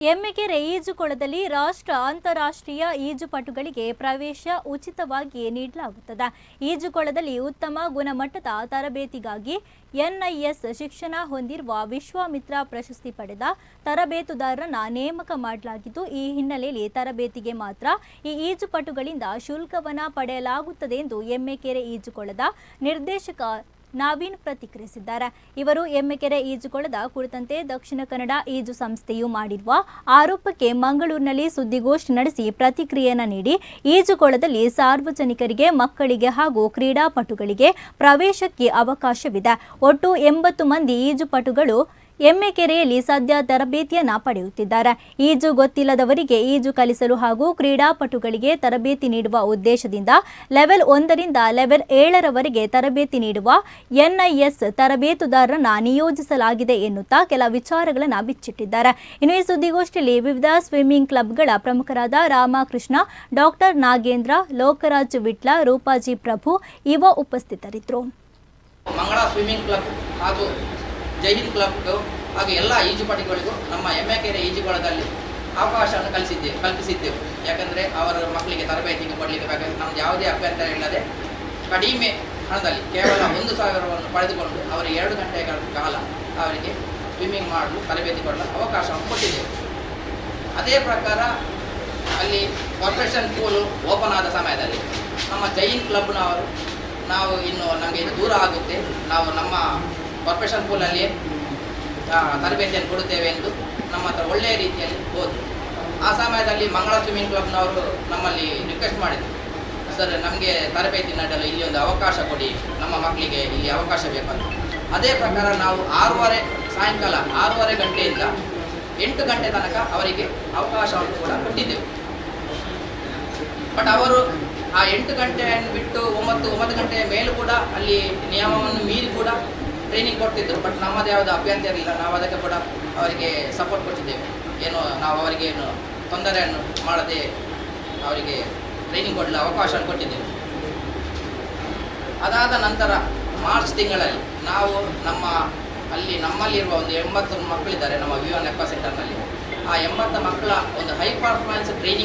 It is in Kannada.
ಎಮ್ಮೆಕೆರೆ ಈಜುಕೊಳದಲ್ಲಿ ರಾಷ್ಟ್ರ ಅಂತಾರಾಷ್ಟ್ರೀಯ ಈಜುಪಟುಗಳಿಗೆ ಪ್ರವೇಶ ಉಚಿತವಾಗಿ ನೀಡಲಾಗುತ್ತದೆ. ಈಜುಕೊಳದಲ್ಲಿ ಉತ್ತಮ ಗುಣಮಟ್ಟದ ತರಬೇತಿಗಾಗಿ ಎನ್ಐಎಸ್ ಶಿಕ್ಷಣ ಹೊಂದಿರುವ ವಿಶ್ವಾಮಿತ್ರ ಪ್ರಶಸ್ತಿ ಪಡೆದ ತರಬೇತುದಾರರನ್ನ ನೇಮಕ ಮಾಡಲಾಗಿದ್ದು, ಈ ಹಿನ್ನೆಲೆಯಲ್ಲಿ ತರಬೇತಿಗೆ ಮಾತ್ರ ಈ ಈಜುಪಟುಗಳಿಂದ ಶುಲ್ಕವನ್ನು ಪಡೆಯಲಾಗುತ್ತದೆ ಎಂದು ಎಮ್ಮೆಕೆರೆ ಈಜುಕೊಳದ ನಿರ್ದೇಶಕ ನಾವೀನ್ ಪ್ರತಿಕ್ರಿಯಿಸಿದ್ದಾರೆ. ಇವರು ಎಮ್ಮೆಕೆರೆ ಈಜುಕೊಳದ ಕುರಿತಂತೆ ದಕ್ಷಿಣ ಕನ್ನಡ ಈಜು ಸಂಸ್ಥೆಯು ಮಾಡಿರುವ ಆರೋಪಕ್ಕೆ ಮಂಗಳೂರಿನಲ್ಲಿ ಸುದ್ದಿಗೋಷ್ಠಿ ನಡೆಸಿ ಪ್ರತಿಕ್ರಿಯೆಯನ್ನು ನೀಡಿ, ಈಜುಕೊಳದಲ್ಲಿ ಸಾರ್ವಜನಿಕರಿಗೆ, ಮಕ್ಕಳಿಗೆ ಹಾಗೂ ಕ್ರೀಡಾಪಟುಗಳಿಗೆ ಪ್ರವೇಶಕ್ಕೆ ಅವಕಾಶವಿದೆ. ಒಟ್ಟು ಎಂಬತ್ತು ಮಂದಿ ಈಜುಪಟುಗಳು ಎಮ್ಮೆಕೆರೆಯಲ್ಲಿ ಸದ್ಯ ತರಬೇತಿಯನ್ನ ಪಡೆಯುತ್ತಿದ್ದಾರೆ. ಈಜು ಗೊತ್ತಿಲ್ಲದವರಿಗೆ ಈಜು ಕಲಿಸಲು ಹಾಗೂ ಕ್ರೀಡಾಪಟುಗಳಿಗೆ ತರಬೇತಿ ನೀಡುವ ಉದ್ದೇಶದಿಂದ ಲೆವೆಲ್ ಒಂದರಿಂದ ಲೆವೆಲ್ ಏಳರವರೆಗೆ ತರಬೇತಿ ನೀಡುವ ಎನ್ಐಎಸ್ ತರಬೇತುದಾರರನ್ನ ನಿಯೋಜಿಸಲಾಗಿದೆ ಎನ್ನುತ್ತಾ ಕೆಲ ವಿಚಾರಗಳನ್ನು ಬಿಚ್ಚಿಟ್ಟಿದ್ದಾರೆ. ಇನ್ನು ಈ ಸುದ್ದಿಗೋಷ್ಠಿಯಲ್ಲಿ ವಿವಿಧ ಸ್ವಿಮ್ಮಿಂಗ್ ಕ್ಲಬ್ಗಳ ಪ್ರಮುಖರಾದ ರಾಮಕೃಷ್ಣ, ಡಾಕ್ಟರ್ ನಾಗೇಂದ್ರ, ಲೋಕರಾಜ್ ವಿಟ್ಲ, ರೂಪಾಜಿ ಪ್ರಭು ಇವ ಉಪಸ್ಥಿತರಿದ್ದರು. ಮಂಗಳ ಸ್ವಿಮ್ಮಿಂಗ್ ಕ್ಲಬ್ ಹಾಗೂ ಜೈ ಹಿಂದ್ ಕ್ಲಬ್ಗೂ ಹಾಗೆ ಎಲ್ಲ ಈಜುಪಾಟಿಗಳಿಗೂ ನಮ್ಮ ಎಮ್ಮೆಕೆರೆ ಈಜುಕೊಳದಲ್ಲಿ ಅವಕಾಶವನ್ನು ಕಲಿಸಿದ್ದೆ, ಕಲ್ಪಿಸಿದ್ದೆವು. ಯಾಕಂದರೆ ಅವರ ಮಕ್ಕಳಿಗೆ ತರಬೇತಿಗೆ ಕೊಡಲಿಕ್ಕೆ ಬೇಕಾಗಿ ನಮ್ದು ಯಾವುದೇ ಅಭ್ಯಂತರ ಇಲ್ಲದೆ ಕಡಿಮೆ ಹಣದಲ್ಲಿ ಕೇವಲ ಒಂದು ಸಾವಿರವನ್ನು ಪಡೆದುಕೊಂಡು ಅವರಿಗೆ ಎರಡು ಗಂಟೆಗಳ ಕಾಲ ಅವರಿಗೆ ಸ್ವಿಮ್ಮಿಂಗ್ ಮಾಡಲು ತರಬೇತಿ ಕೊಡಲು ಅವಕಾಶವನ್ನು ಕೊಟ್ಟಿದ್ದೆವು. ಅದೇ ಪ್ರಕಾರ ಅಲ್ಲಿ ಕಾರ್ಪೊರೇಷನ್ ಪೂಲು ಓಪನ್ ಆದ ಸಮಯದಲ್ಲಿ ನಮ್ಮ ಜೈನ್ ಕ್ಲಬ್ನವರು ನಾವು ಇನ್ನು ನಮಗೆ ಇದು ದೂರ ಆಗುತ್ತೆ. ನಾವು ನಮ್ಮ ಕಾರ್ಪೊರೇಷನ್ ಸ್ಕೂಲಲ್ಲಿ ತರಬೇತಿಯನ್ನು ಕೊಡುತ್ತೇವೆ ಎಂದು ನಮ್ಮ ಹತ್ರ ಒಳ್ಳೆಯ ರೀತಿಯಲ್ಲಿ ಹೋದರು. ಆ ಸಮಯದಲ್ಲಿ ಮಂಗಳ ಸ್ವಿಮ್ಮಿಂಗ್ ಕ್ಲಬ್ನವರು ನಮ್ಮಲ್ಲಿ ರಿಕ್ವೆಸ್ಟ್ ಮಾಡಿದರು. ಸರ್, ನಮಗೆ ತರಬೇತಿ ನೀಡಲು ಇಲ್ಲಿ ಒಂದು ಅವಕಾಶ ಕೊಡಿ, ನಮ್ಮ ಮಕ್ಕಳಿಗೆ ಇಲ್ಲಿ ಅವಕಾಶ ಬೇಕಂತ. ಅದೇ ಪ್ರಕಾರ ನಾವು ಆರೂವರೆ, ಸಾಯಂಕಾಲ ಆರೂವರೆ ಗಂಟೆಯಿಂದ ಎಂಟು ಗಂಟೆ ತನಕ ಅವರಿಗೆ ಅವಕಾಶವನ್ನು ಕೂಡ ಕೊಟ್ಟಿದ್ದೆವು. ಬಟ್ ಅವರು ಆ ಎಂಟು ಗಂಟೆಯನ್ನು ಬಿಟ್ಟು ಒಂಬತ್ತು ಒಂಬತ್ತು ಗಂಟೆಯ ಮೇಲೂ ಕೂಡ ಅಲ್ಲಿ ನಿಯಮವನ್ನು ಮೀರಿ ಕೂಡ ಟ್ರೈನಿಂಗ್ ಕೊಡ್ತಿದ್ದರು ಬಟ್ ನಮ್ಮದು ಯಾವುದು ಅಭ್ಯಂತರ ಇರಲಿಲ್ಲ ನಾವು ಅದಕ್ಕೆ ಕೂಡ ಅವರಿಗೆ ಸಪೋರ್ಟ್ ಕೊಟ್ಟಿದ್ದೇವೆ. ಏನು, ನಾವು ಅವರಿಗೆ ಏನು ತೊಂದರೆಯನ್ನು ಮಾಡದೆ ಅವರಿಗೆ ಟ್ರೈನಿಂಗ್ ಕೊಡಲು ಅವಕಾಶ ಕೊಟ್ಟಿದ್ದೇವೆ. ಅದಾದ ನಂತರ ಮಾರ್ಚ್ ತಿಂಗಳಲ್ಲಿ ನಾವು ನಮ್ಮ ಅಲ್ಲಿ ನಮ್ಮಲ್ಲಿರುವ ಒಂದು ಎಂಬತ್ತು ಮಕ್ಕಳಿದ್ದಾರೆ, ನಮ್ಮ ವಿ ಒನ್ ಎಪ್ಪ ಸೆಂಟರ್ನಲ್ಲಿ. ಆ ಎಂಬತ್ತು ಮಕ್ಕಳ ಒಂದು ಹೈ ಪರ್ಫಾರ್ಮೆನ್ಸ್ ಟ್ರೈನಿಂಗ್